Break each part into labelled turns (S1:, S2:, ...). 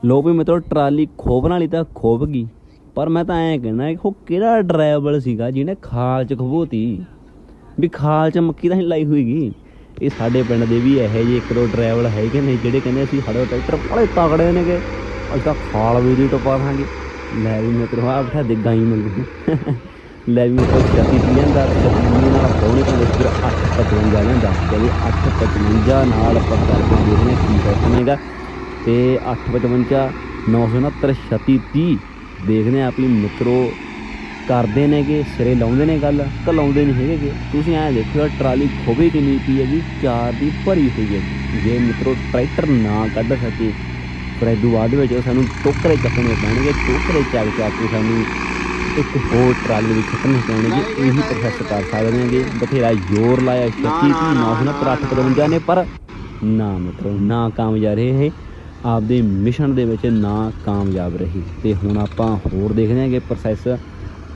S1: ਲੋ ਵੀ ਮਤਲਬ ਟਰਾਲੀ ਖੋਬਣ ਵਾਲੀ ਤਾਂ ਖੋਬ ਗਈ। ਪਰ ਮੈਂ ਤਾਂ ਐਂ ਕਹਿਣਾ ਕਿ ਉਹ ਕਿਹੜਾ ਡਰਾਈਵਰ ਸੀਗਾ ਜਿਹਨੇ ਖਾਲ ਚ ਖਬੋਤੀ? ਵੀ ਖਾਲ ਚ ਮੱਕੀ ਤਾਂ ਹੀ ਲਾਈ ਹੋਈਗੀ। ਇਹ ਸਾਡੇ ਪਿੰਡ ਦੇ ਵੀ ਇਹੋ ਜਿਹੇ ਇੱਕ ਦੋ ਡਰਾਈਵਰ ਹੈਗੇ ਨੇ ਜਿਹੜੇ ਕਹਿੰਦੇ ਅਸੀਂ ਸਾਡੇ ਟਰੈਕਟਰ ਬੜੇ ਤਗੜੇ ਨੇਗੇ। ਅਸੀਂ ਤਾਂ ਖਾਲ ਵੀ ਦੀ ਟਪਾ ਦਾਂਗੇ। ਲੈ ਵੀ ਮਿੱਤਰੋ ਆ ਬਿਠਾ ਦੇ ਗਾਈ ਮੰਗੂ ਲੈ ਵੀ ਮਿੱਤਰੋ ਛੱਤੀ ਪੀਣ ਦਾ ਛੱਤੀ ਨਾਲ ਹੋਣੇ ਤਾਂ ਫਿਰ 855 ਲੈਂਦਾ, ਕਹਿੰਦੇ 855 ਨਾਲ ਆਪਾਂ ਕਰਕੇ ਦੇਖਦੇ ਹਾਂ ਕੀ ਸਿਸਟਮ ਹੈਗਾ ਤੇ 855 969 3630 ਦੇਖਦੇ ਆ ਆਪਣੀ ਮਿੱਤਰੋ ਕਰਦੇ ਨੇਗੇ, ਸਿਰੇ ਲਾਉਂਦੇ ਨੇ ਗੱਲ ਤਾਂ ਲਾਉਂਦੇ ਨਹੀਂ ਹੈਗੇ ਤੁਸੀਂ ਐਂ ਦੇਖਿਓ, ਟਰਾਲੀ ਖੋਬੇ ਕਿੰਨੀ ਪਈ ਹੈਗੀ, ਚਾਰ ਦੀ ਭਰੀ ਹੋਈ ਹੈ। ਜੇ ਮਿੱਤਰੋ ਟਰੈਕਟਰ ਨਾ ਕੱਢ ਸਕੇ ਪਰ ਇਦੋਂ ਬਾਅਦ ਵਿੱਚ ਸਾਨੂੰ ਟੋਕਰੇ ਚੱਕਣੇ ਪੈਣਗੇ, ਟੋਕਰੇ ਚੱਕ ਚੱਕ ਕੇ ਸਾਨੂੰ ਇੱਕ ਹੋਰ ਟਰਾਲੀ ਵਿੱਚ ਖੱਟਣੇ ਪੈਣਗੇ ਇਹੀ ਪ੍ਰੋਸੈਸ ਕਰ ਸਕਦੇ ਨੇਗੇ ਬਥੇਰਾ ਜ਼ੋਰ ਲਾਇਆ 36 30 969 855 ਨੇ ਪਰ ਨਾ ਮਿੱਤਰੋ ਨਾ ਕਾਮਯਾਬ ਰਹੇ ਇਹ। ਆਪਦੇ ਮਿਸ਼ਨ ਦੇ ਵਿੱਚ ਨਾ ਕਾਮਯਾਬ ਰਹੀ। ਤੇ ਹੁਣ ਆਪਾਂ ਹੋਰ ਦੇਖਦੇ ਹਾਂਗੇ ਪ੍ਰੋਸੈਸ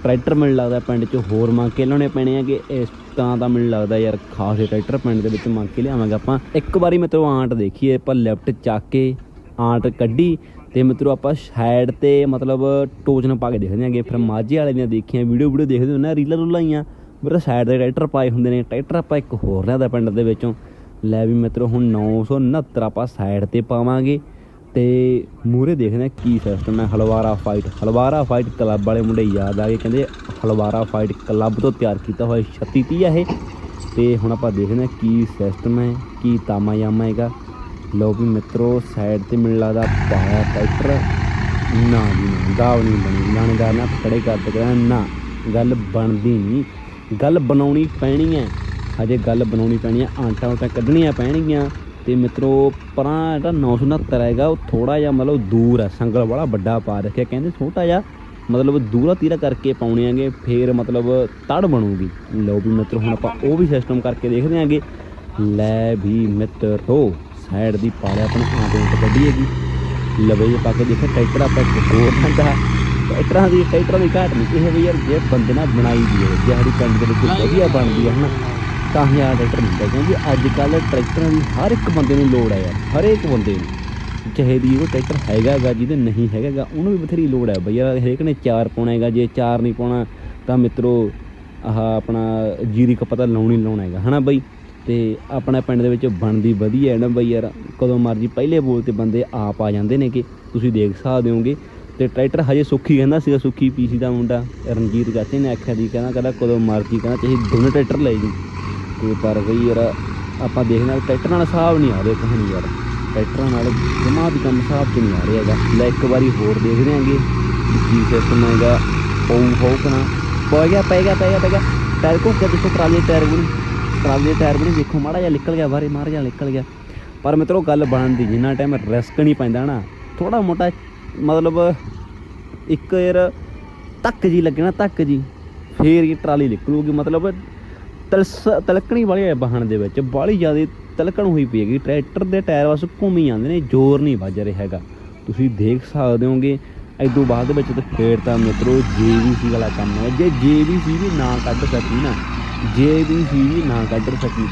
S1: ਟਰੈਕਟਰ ਮੈਨੂੰ ਲੱਗਦਾ ਪਿੰਡ 'ਚ ਹੋਰ ਮੰਗ ਕੇ ਲਿਆਉਣੇ ਪੈਣੇ ਆ ਕਿ ਇਸ ਤਾਂ ਤਾਂ ਮੈਨੂੰ ਲੱਗਦਾ ਯਾਰ ਖਾਸ ਹੀ ਟਰੈਕਟਰ ਪਿੰਡ ਦੇ ਵਿੱਚ ਮੰਗ ਕੇ ਲਿਆਵਾਂਗੇ ਆਪਾਂ। ਇੱਕ ਵਾਰੀ ਮਿੱਤਰੋ ਆਂਟ ਦੇਖੀਏ ਆਪਾਂ ਲੈਫਟ ਚੱਕ ਕੇ ਆਂਟ ਕੱਢੀ ਤੇ ਮਿੱਤਰੋ ਆਪਾਂ ਸਾਈਡ ਤੇ ਮਤਲਬ ਟੋਚਨ ਪਾ ਕੇ ਦੇਖਦੇ ਆਂਗੇ ਫਿਰ ਮਾਝੇ ਵਾਲੇ ਦੀਆਂ ਦੇਖੀਆਂ ਵੀਡੀਓ ਵੀਡੀਓ ਦੇਖਦੇ ਹੁੰਦੇ ਨਾ ਰੀਲਾਂ ਰੂਲਾਂ ਆਈਆਂ। ਮੇਰਾ ਸਾਈਡ ਦੇ ਟਰੈਕਟਰ ਪਾਏ ਹੁੰਦੇ ਨੇ। ਟਰੈਕਟਰ ਆਪਾਂ ਇੱਕ ਹੋਰ ਲਿਆਦਾ ਪਿੰਡ ਦੇ ਵਿੱਚੋਂ। ਲੈ ਵੀ ਮਿੱਤਰੋ, ਹੁਣ 969 ਆਪਾਂ ਸਾਈਡ ਤੇ ਪਾਵਾਂਗੇ। ਤੇ ਮੂਰੇ ਦੇਖਦੇ ਆ ਕੀ ਸਿਸਟਮ ਹੈ। Halwara fight Halwara fight club ਵਾਲੇ ਮੁੰਡੇ ਯਾਦ ਆ ਗਏ। ਕਹਿੰਦੇ ਹਲਵਾਰਾ ਫਾਈਟ ਕਲੱਬ ਤੋਂ ਤਿਆਰ ਕੀਤਾ ਹੋਇਆ 36 30 ਆ ਇਹ। ਤੇ ਹੁਣ ਆਪਾਂ ਦੇਖਦੇ ਆ ਕੀ ਸਿਸਟਮ ਹੈ, ਕੀ ਤਾਮਾ ਯਾਮਾ ਹੈਗਾ। ਲੋ ਵੀ ਮਿੱਤਰੋ ਸਾਈਡ ਤੇ ਮੈਨੂੰ ਲੱਗਦਾ ਪਾਇਆ ਟਰੈਕਟਰ। ਨਾ ਜੀ ਨਾ ਗਾਵ ਨਹੀਂ ਬਣੀ। ਲਾਣੇਦਾਰ ਨਾ ਖੜੇ ਕਰ ਤੇ ਨਾ, ਗੱਲ ਬਣਦੀ ਨਹੀਂ। ਗੱਲ ਬਣਾਉਣੀ ਪੈਣੀ ਹੈ। ਹਜੇ ਗੱਲ ਬਣਾਉਣੀ ਪੈਣੀ ਹੈ। ਆਂਟਾ ਉਟਾ ਕੱਢਣੀਆਂ ਪੈਣਗੀਆਂ। ਤੇ ਮਿੱਤਰੋ, ਪਰਾਂ ਜਿਹੜਾ 969 ਹੈਗਾ, ਉਹ ਥੋੜਾ ਜਿਹਾ ਮਤਲਬ ਦੂਰ ਹੈ। ਸੰਗਲ ਵਾਲਾ ਵੱਡਾ ਪਾ ਰੱਖਿਆ। ਕਹਿੰਦੇ ਛੋਟਾ ਜਿਹਾ ਮਤਲਬ ਦੂਰਾ ਤੀਰਾ ਕਰਕੇ ਪਾਉਣੇ ਆਂਗੇ, ਫੇਰ ਮਤਲਬ ਤੜ ਬਣੂਗੀ। ਲਓ ਵੀ ਮਿੱਤਰੋ, ਹੁਣ ਆਪਾਂ ਉਹ ਵੀ ਸਿਸਟਮ ਕਰਕੇ ਦੇਖਦੇ ਆਂਗੇ। ਲੈ ਵੀ ਮਿੱਤਰੋ ਸਾਈਡ ਦੀ ਪਾਲਿਆ ਆਪਣਾ ਆਂਟੇ ਕੱਢੀ ਹੈਗੀ। ਲਵੇ ਜੇ ਪਾ ਕੇ ਦੇਖੇ ਟਰੈਕਟਰ ਆਪਾਂ ਇੱਕ ਹੋਰ ਹੁੰਦਾ ਟਰੈਕਟਰਾਂ ਦੀ ਟਰੈਕਟਰਾਂ ਦੀ ਘਾਟ ਨਹੀਂ ਇਹ ਵੀ ਯਾਰ ਜੇ ਬੰਦੇ ਨਾਲ ਬਣਾਈ ਦੀ ਹੈ ਜੇ ਸਾਡੀ ਪਿੰਡ ਦੇ ਵਿੱਚ ਵਧੀਆ ਬਣਦੀ ਹੈ ਹਨਾ ਤਾਂ ਹੀ ਆ ਟਰੈਕਟਰ ਮਿਲਦਾ ਕਿਉਂਕਿ ਅੱਜ ਕੱਲ ਟਰੈਕਟਰਾਂ ਦੀ ਹਰ ਇੱਕ ਬੰਦੇ ਨੂੰ ਲੋੜ ਹੈ ਯਾਰ ਹਰ ਇੱਕ ਬੰਦੇ ਨੂੰ। ਚਾਹੇ ਦੀ ਉਹ ਟਰੈਕਟਰ ਹੈਗਾਗਾ ਜਿਹਦੇ ਨਹੀਂ ਹੈਗਾਗਾ ਉਹਨੂੰ ਵੀ ਬਥੇਰੀ ਲੋੜ ਹੈ ਬਈ ਯਾਰ ਹਰੇਕ ਨੇ ਚਾਰ ਪਾਉਣਾ ਹੈਗਾ ਜੇ ਚਾਰ ਨਹੀਂ ਪਾਉਣਾ ਤਾਂ ਮਿੱਤਰੋ ਆਹ ਆਪਣਾ ਜੀਰੀ ਕੱਪਾ ਤਾਂ ਲਾਉਣੀ ਲਾਉਣਾ ਹੈਗਾ ਹਨਾ ਬਈ? ਤੇ ਆਪਣੇ ਪਿੰਡ ਦੇ ਵਿੱਚ ਬਣਦੀ ਵਧੀਆ ਹੈ ਨਾ ਬਈ ਯਾਰ, ਕਦੋਂ ਮਰਜ਼ੀ ਪਹਿਲੇ ਬੋਲ ਤੇ ਬੰਦੇ ਆਪ ਆ ਜਾਂਦੇ ਨੇ ਕਿ ਤੁਸੀਂ ਦੇਖ ਸਕਦੇ ਹੋਗੇ ਤੇ ਟਰੈਕਟਰ ਹਜੇ ਸੁੱਖੀ ਕਹਿੰਦਾ ਸੀਗਾ ਸੁੱਖੀ ਪੀਸੀ ਦਾ ਮੁੰਡਾ, ਰਣਜੀਤ ਚਾਚੇ ਨੇ ਆਖਿਆ ਦੀ ਕਹਿੰਦਾ ਕਹਿੰਦਾ ਕਦੋਂ ਮਰਜ਼ੀ, ਕਹਿੰਦਾ ਤੁਸੀਂ ਦੋਨੇ ਟਰੈਕਟਰ ਲੈ ਜੀ ਤੇ ਪਰ ਬਈ ਯਾਰ, ਆਪਾਂ ਦੇਖਣਾ ਟਰੈਕਟਰ ਨਾਲ ਹਿਸਾਬ ਨਹੀਂ ਆ ਰਿਹਾ ਕਹਾਣੀ ਯਾਰ। ਟਰੈਕਟਰਾਂ ਨਾਲ ਜਮਾ ਵੀ ਕੰਮ ਹਿਸਾਬ 'ਚ ਨਹੀਂ ਆ ਰਿਹਾ ਹੈਗਾ। ਲੈ ਇੱਕ ਵਾਰੀ ਹੋਰ ਦੇਖਦੇ ਆਂਗੇ ਕੀ ਸਿਸਟਮ ਹੈਗਾ, ਪਊ ਹੋ ਕਨਾ ਪੈ ਗਿਆ ਪੈ ਗਿਆ ਪੈ ਗਿਆ ਪੈ ਗਿਆ। ਟਾਇਰ ਕੋ ਕੇ ਦੇਖੋ ਟਰਾਲੀ ਟਾਇਰ ਬਣੀ। ਟਰਾਲੀ ਦੇ ਟਾਇਰ ਵੀ ਨਹੀਂ ਦੇਖੋ, ਮਾੜਾ ਜਿਹਾ ਨਿਕਲ ਗਿਆ ਬਾਰੇ ਮਾਰ ਜਿਹਾ ਨਿਕਲ ਗਿਆ। ਪਰ ਮਿੱਤਰੋ, ਗੱਲ ਬਣਦੀ ਜਿੰਨਾ ਟਾਈਮ ਰਿਸਕ ਨਹੀਂ ਪੈਂਦਾ ਨਾ ਥੋੜਾ ਮੋਟਾ ਮਤਲਬ ਇੱਕ ਯਾਰ ਧੱਕ ਜੀ ਲੱਗਣਾ ਧੱਕ ਜੀ ਫੇਰ ਇਹ ਟਰਾਲੀ ਨਿਕਲੂਗੀ। ਮਤਲਬ ਤਲਸ, ਤਲਕਣੀ ਵਾਲੀ ਵਾਲੇ ਵਾਹਣ ਦੇ ਵਿੱਚ, ਬਾਹਲੀ ਜ਼ਿਆਦਾ ਤਲਕਣ ਹੋਈ ਪਈ ਹੈਗੀ। ਟਰੈਕਟਰ ਦੇ ਟਾਇਰ ਬਸ ਘੁੰਮੀ ਜਾਂਦੇ ਨੇ, ਜ਼ੋਰ ਨਹੀਂ ਵੱਜ ਰਿਹਾ ਹੈਗਾ। ਤੁਸੀਂ ਦੇਖ ਸਕਦੇ ਹੋਗੇ ਇਦੋਂ ਬਾਅਦ ਵਿੱਚ ਤਾਂ ਫੇਰ ਤਾਂ ਮਿੱਤਰੋ ਜੀਵੀਸੀ ਵਾਲਾ ਕੰਮ ਹੈ। ਜੇ ਜੀਵੀਸੀ ਵੀ ਨਾ ਕੱਢ ਸਕੀ ਨਾ ਜੀਵੀਸੀ ਵੀ ਨਾ ਕੱਢ ਸਕੀ,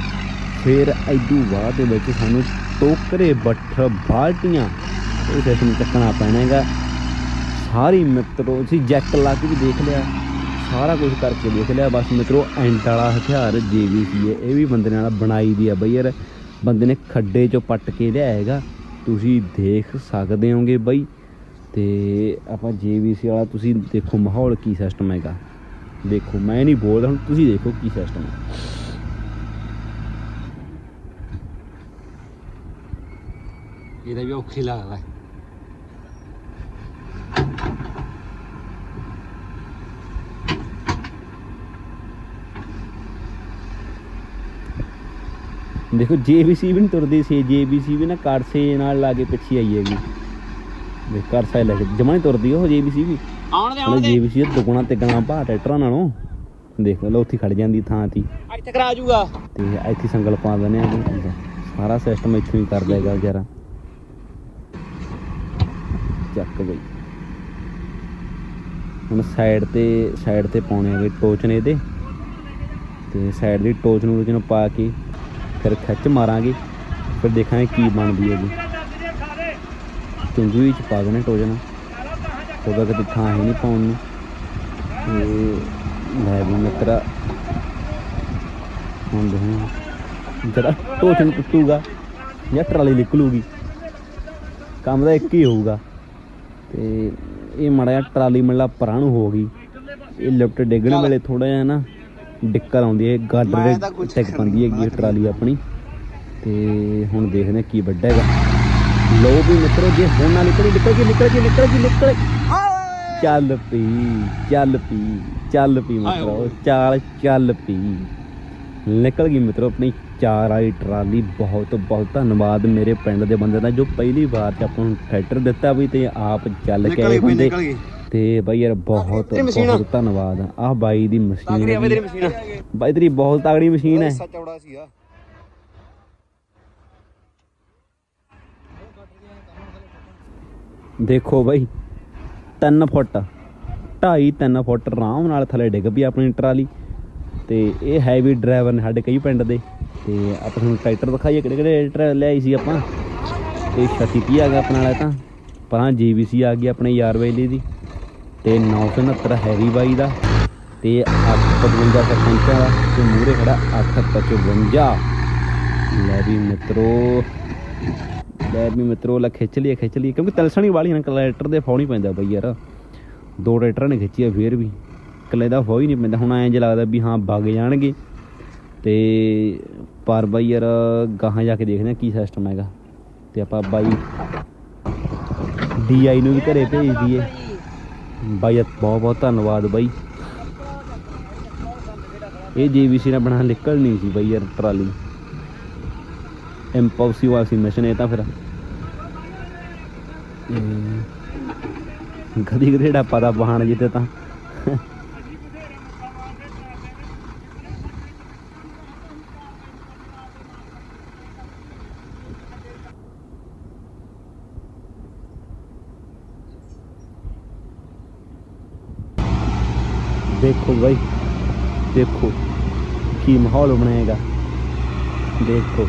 S1: ਫਿਰ ਇਦੋਂ ਬਾਅਦ ਦੇ ਵਿੱਚ ਸਾਨੂੰ ਟੋਕਰੇ ਬੱਠ ਬਾਲਟੀਆਂ ਇਹ ਸਿਸਟਮ ਚੱਕਣਾ ਪੈਣਾ ਹੈਗਾ ਸਾਰੀ ਮਿੱਤਰੋ, ਅਸੀਂ ਜੈਕ ਲਾ ਕੇ ਵੀ ਦੇਖ ਲਿਆ, ਸਾਰਾ ਕੁਝ ਕਰਕੇ ਦੇਖ ਲਿਆ। ਬਸ ਮਿੱਤਰੋ ਐਂਟ ਵਾਲਾ ਹਥਿਆਰ ਜੀਵੀਸੀ ਹੈ ਇਹ ਵੀ ਬੰਦੇ ਨਾਲ ਬਣਾਈ ਦੀ ਆ ਬਈ ਯਾਰ। ਬੰਦੇ ਨੇ ਖੱਡੇ ਚੋਂ ਪੱਟ ਕੇ ਲਿਆ ਹੈਗਾ ਤੁਸੀਂ ਦੇਖ ਸਕਦੇ ਹੋਗੇ ਬਈ। ਤੇ ਆਪਾਂ ਜੀਵੀਸੀ ਵਾਲਾ, ਤੁਸੀਂ ਦੇਖੋ ਮਾਹੌਲ ਕੀ ਸਿਸਟਮ ਹੈਗਾ। ਦੇਖੋ ਮੈਂ ਨਹੀਂ ਬੋਲਦਾ ਹੁਣ ਤੁਸੀਂ ਦੇਖੋ ਕੀ ਸਿਸਟਮ ਹੈ।
S2: ਇਹਦਾ ਵੀ ਔਖੀ ਲੱਗਦਾ
S1: ਦੇਖੋ ਜੇਬੀਸੀ ਵੀ ਨਹੀਂ ਤੁਰਦੀ ਸੀ ਜੇਬੀਸੀ ਵੀ ਨਾ ਕਾਰਸੇ ਨਾਲ ਲਾ ਕੇ ਪਿੱਛੇ ਆਈ ਹੈਗੀ। ਦੇਖ ਕਾਰਸਾ ਲੈ ਕੇ ਜਮਾ ਤੁਰਦੀ ਉਹ ਜੇਬੀਸੀ ਵੀ।
S2: ਆਉਣ ਦੇ
S1: ਹਲੇ ਜੇਬੀਸੀ ਦੁਗਣਾ ਤਿੱਗਣਾ ਭਾ ਟਰੈਕਟਰਾਂ ਨਾਲੋਂ। ਦੇਖ ਲਓ ਉੱਥੇ ਖੜ ਜਾਂਦੀ ਥਾਂ ਤੀ।
S2: ਇੱਥੇ ਕਰਾ ਜੂਗਾ
S1: ਤੇ ਇੱਥੇ ਸੰਗਲ ਪਾ ਦਿੰਦੇ ਆ। ਸਾਰਾ ਸਿਸਟਮ ਇੱਥੋਂ ਹੀ ਕਰਦਾ ਹੈਗਾ ਵਿਚਾਰਾ। ਚੱਕ ਬਈ। ਹੁਣ ਸਾਈਡ ਤੇ ਸਾਈਡ ਤੇ ਪਾਉਣੇ ਹੈਗੇ ਟੋਚ ਨੇ ਇਹਦੇ ਤੇ ਸਾਈਡ ਦੀ ਟੋਚ ਨੂੰ ਜਿਹਨੂੰ ਪਾ ਕੇ ਫਿਰ ਖਿੱਚ ਮਾਰਾਂਗੇ। ਫਿਰ ਦੇਖਾਂਗੇ ਕੀ ਬਣਦੀ ਹੈ ਜੀ ਚੁੰਗੀ ਵਿੱਚ ਪਾ ਦੇਣਾ ਟੋਜਨ ਉਹਦਾ ਕਿਤੇ ਥਾਂ ਹੈ ਨਹੀਂ ਪਾਉਣ ਨੂੰ। ਤੇ ਲੈ ਵੀ ਮਿੱਤਰਾ। ਹੁਣ ਦੇਖਾਂ। ਜਿਹੜਾ ਟੋਚਨ ਟੁੱਟੂਗਾ ਜਾਂ ਟਰਾਲੀ ਨਿਕਲੂਗੀ ਕੰਮ ਦਾ ਇੱਕ ਹੀ ਹੋਊਗਾ। ਤੇ ਇਹ ਮਾੜਾ ਟਰਾਲੀ ਮੱਲਾ ਪਰਾਂ ਨੂੰ ਹੋ ਗਈ। ਇਹ ਲਿਫਟ ਡਿੱਗਣ ਵੇਲੇ ਥੋੜਾ ਜਿਹਾ ਨਾ ਦਿੱਕਤ ਆਉਂਦੀ ਹੈ। ਗਾਡਰ ਦੇ ਟਿਕ ਪੈਂਦੀ ਹੈਗੀ ਟਰਾਲੀ ਆਪਣੀ। ਤੇ ਹੁਣ ਦੇਖਦੇ ਹਾਂ ਕੀ ਵੱਡਾ ਹੈਗਾ ਲੋ ਵੀ ਮਿੱਤਰੋ ਜੇ ਹੁਣ ਨਾ ਨਿਕਲੀ ਨਿਕਲ ਗਈ ਨਿਕਲ ਗਈ ਨਿਕਲ ਗਈ ਨਿਕਲ। ਚੱਲ ਪੀ ਚੱਲ ਪੀ ਚੱਲ ਪੀ ਮਿੱਤਰੋ ਚਾਲ ਚੱਲ ਪੀ। ਨਿਕਲ ਗਈ ਮਿੱਤਰੋ ਆਪਣੀ ਚਾਰ ਵਾਲੀ ਟਰਾਲੀ। ਬਹੁਤ ਬਹੁਤ ਧੰਨਵਾਦ ਮੇਰੇ ਪਿੰਡ ਦੇ ਬੰਦੇ ਦਾ ਜੋ ਪਹਿਲੀ ਵਾਰ ਚ ਆਪਾਂ ਨੂੰ ਟਰੈਕਟਰ ਦਿੱਤਾ ਵੀ ਤੇ ਆਪ ਚੱਲ ਕੇ ਆਏ ਬੰਦੇ ਤੇ ਬਾਈ ਯਾਰ ਬਹੁਤ ਬਹੁਤ ਧੰਨਵਾਦ। ਆਹ ਬਾਈ ਦੀ ਮਸ਼ੀਨ ਬਾਈ ਤੇਰੀ ਬਹੁਤ ਤਗੜੀ ਮਸ਼ੀਨ ਹੈ
S2: ਚੌੜਾ ਸੀਗਾ
S1: ਦੇਖੋ ਬਾਈ 3 ਫੁੱਟ 2.5 3 ਫੁੱਟ ਆਰਾਮ ਨਾਲ ਥੱਲੇ ਡਿੱਗ ਪਈ ਆਪਣੀ ਟਰਾਲੀ। ਤੇ ਇਹ ਹੈਵੀ ਡਰਾਈਵਰ ਨੇ ਸਾਡੇ ਕਈ ਪਿੰਡ ਦੇ। ਤੇ ਆਪਾਂ ਤੁਹਾਨੂੰ ਟਰੈਕਟਰ ਦਿਖਾਈਏ ਕਿਹੜੇ ਕਿਹੜੇ ਟਰੈਕਟਰ ਲਿਆਈ ਸੀ ਆਪਾਂ। ਤੇ 36 ਆ ਗਿਆ ਆਪਣਾ ਵਾਲਾ ਤਾਂ। ਪਰਾਂ ਜੀਬੀਸੀ ਆ ਗਈ ਆਪਣੇ ਯਾਰ ਵੇਲੀ ਦੀ। ਤੇ 969 ਹੈਵੀ ਬਾਈ ਦਾ। ਤੇ 855 ਸਰਪੰਚਾਂ ਦਾ। ਤੇ ਮੂਰੇ ਖੜਾ 855 ਲੈ ਵੀ ਮਿੱਤਰੋ ਲੈ ਵੀ ਮਿੱਤਰੋ, ਲਾ ਖਿੱਚ ਲਈ ਖਿੱਚ ਲਈ ਕਿਉਂਕਿ ਤਲਸਣੀ ਵਾਲੀ ਨਾ ਕਲੈਕਟਰ ਦੇ ਫੌ ਪੈਂਦਾ ਬਈ ਯਾਰ। ਦੋ ਟਰੈਕਟਰਾਂ ਨੇ ਖਿੱਚੀ ਆ ਫੇਰ ਵੀ। ਇਕੱਲੇ ਦਾ ਫੌ ਹੀ ਨਹੀਂ ਪੈਂਦਾ। ਹੁਣ ਐਂ ਜੇ ਲੱਗਦਾ ਵੀ ਹਾਂ, ਵਗ ਜਾਣਗੇ। ਤੇ ਪਰ ਬਾਈ ਯਾਰ, ਗਾਹਾਂ ਜਾ ਕੇ ਦੇਖਦੇ ਆ ਕੀ ਸਿਸਟਮ ਹੈਗਾ। ਤੇ ਆਪਾਂ ਬਾਈ ਡੀਆਈ ਨੂੰ ਵੀ ਘਰੇ ਭੇਜ ਦਈਏ। ਬਾਈ ਯਾਰ ਬਹੁਤ ਬਹੁਤ ਧੰਨਵਾਦ ਬਾਈ। ਇਹ ਜੀਵੀਸੀ ਨਾਲ ਬਣਾ, ਨਿਕਲ ਨਹੀਂ ਸੀ ਬਾਈ ਯਾਰ ਟਰਾਲੀ। ਇੰਪਲਸਿਵ ਸੀ ਮਿਸ਼ਨ ਇਹ ਤਾਂ ਫਿਰ ਗਦੀ ਗਰੇੜਾ ਪਤਾ ਬਹਾਨ ਜਿੱਤੇ ਤਾਂ ਦੇਖੋ ਬਾਈ ਦੇਖੋ ਕੀ ਮਾਹੌਲ ਬਣਾਏਗਾ ਦੇਖੋ।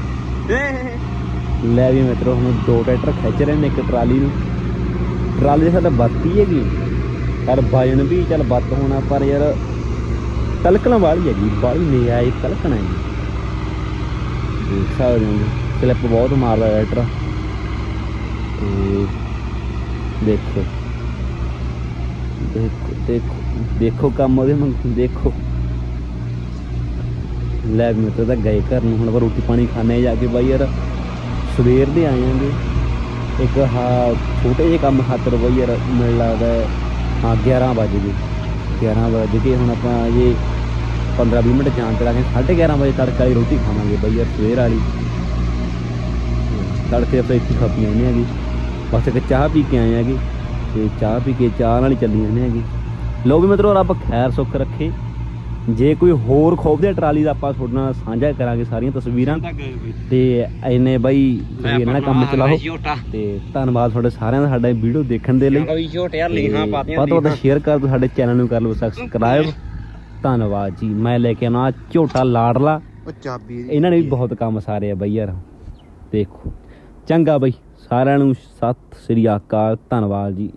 S1: ਲੈ ਵੀ ਮਿੱਤਰੋ, ਹੁਣ ਦੋ ਟਰੈਕਟਰ ਖਿੱਚ ਰਹੇ ਨੇ ਇੱਕ ਟਰਾਲੀ ਨੂੰ। ਟਰਾਲੀ ਦੇ ਸਾਡਾ ਬੱਤੀ ਹੈਗੀ। ਪਰ ਵਜਨ ਵੀ ਚੱਲ ਬੱਤ ਹੋਣਾ, ਪਰ ਯਾਰ ਤਲਕਣ ਵਾਲੀ ਹੈਗੀ। ਬਾਹਲੀ ਨਹੀਂ ਆਈ ਤਲਕਣਾ ਹੈ ਦੇਖ ਸਕਦੇ ਹੋ ਸਲਿੱਪ ਬਹੁਤ ਮਾਰਦਾ ਟਰੈਕਟਰ। ਤੇ ਦੇਖੋ। ਦੇਖੋ ਦੇਖੋ ਦੇਖੋ ਕੰਮ ਉਹਦੇ ਮੰਗ ਦੇਖੋ। ਲੈ ਵੀ ਮਿੱਤਰ ਤਾਂ ਗਏ ਘਰ ਨੂੰ, ਹੁਣ ਆਪਾਂ ਰੋਟੀ ਪਾਣੀ ਖਾਣੇ ਜਾ ਕੇ ਬਾਈ ਯਾਰ। ਸਵੇਰ ਦੇ ਆਏ ਆਂਗੇ। ਇੱਕ ਹਾ, ਛੋਟੇ ਜਿਹੇ ਕੰਮ ਖਾਤਰ ਬਾਈ ਯਾਰ, ਮੈਨੂੰ ਲੱਗਦਾ ਹਾਂ 11 ਵਜੇ ਗਏ। 11 ਵਜੇ ਕੇ ਹੁਣ ਆਪਾਂ ਇਹ 15 20 ਮਿੰਟ ਜਾਣ ਤੇ ਲਾਗੇ 11:30 ਵਜੇ ਤੜਕਾ ਵਾਲੀ ਰੋਟੀ ਖਾਵਾਂਗੇ ਬਾਈ ਯਾਰ, ਸਵੇਰ ਵਾਲੀ। ਤੜਕੇ ਆਪਾਂ ਇੱਥੇ ਖਾ ਪੀ ਆਉਂਦੇ ਹੈਗੇ। ਬਸ ਇੱਕ ਚਾਹ ਪੀ ਕੇ ਆਏ ਹੈਗੇ। ਤੇ ਚਾਹ ਪੀ ਕੇ ਚਾਹ ਨਾਲ ਹੀ ਚੱਲੀ ਜਾਂਦੇ ਹੈਗੇ। ਲੋ ਵੀ ਮਿੱਤਰੋ ਰੱਬ ਖੈਰ ਸੁੱਖ ਰੱਖੇ। ਜੇ ਕੋਈ ਹੋਰ ਖੋਬ ਦੇ ਟਰਾਲੀ ਦਾ ਆਪਾਂ ਤੁਹਾਡੇ ਨਾਲ ਸਾਂਝਾ ਕਰਾਂਗੇ ਸਾਰੀਆਂ ਤਸਵੀਰਾਂ। ਤੇ ਐਨੇ ਬਾਈ ਇਹਨਾਂ ਕੰਮ ਚਲਾਓ। ਤੇ ਧੰਨਵਾਦ ਤੁਹਾਡੇ ਸਾਰਿਆਂ ਦਾ ਸਾਡਾ ਵੀਡੀਓ ਦੇਖਣ ਦੇ ਲਈ। ਵੱਧ ਤੋਂ ਵੱਧ ਸ਼ੇਅਰ ਕਰ ਦਿਓ ਸਾਡੇ ਚੈਨਲ ਨੂੰ ਕਰ ਲਓ ਸਬਸਕ੍ਰਾਈਬ ਧੰਨਵਾਦ ਜੀ। ਮੈਂ ਲੈ ਕੇ ਆਉਣਾ ਝੋਟਾ ਲਾੜਲਾ
S2: ਉਹ ਚਾਬੀ
S1: ਇਹਨਾਂ ਨੇ ਵੀ ਬਹੁਤ ਕੰਮ ਸਾਰੇ ਆ ਬਈ ਯਾਰ। ਦੇਖੋ। ਚੰਗਾ ਬਈ। ਸਾਰਿਆਂ ਨੂੰ ਸਤਿ ਸ੍ਰੀ ਅਕਾਲ। ਧੰਨਵਾਦ ਜੀ।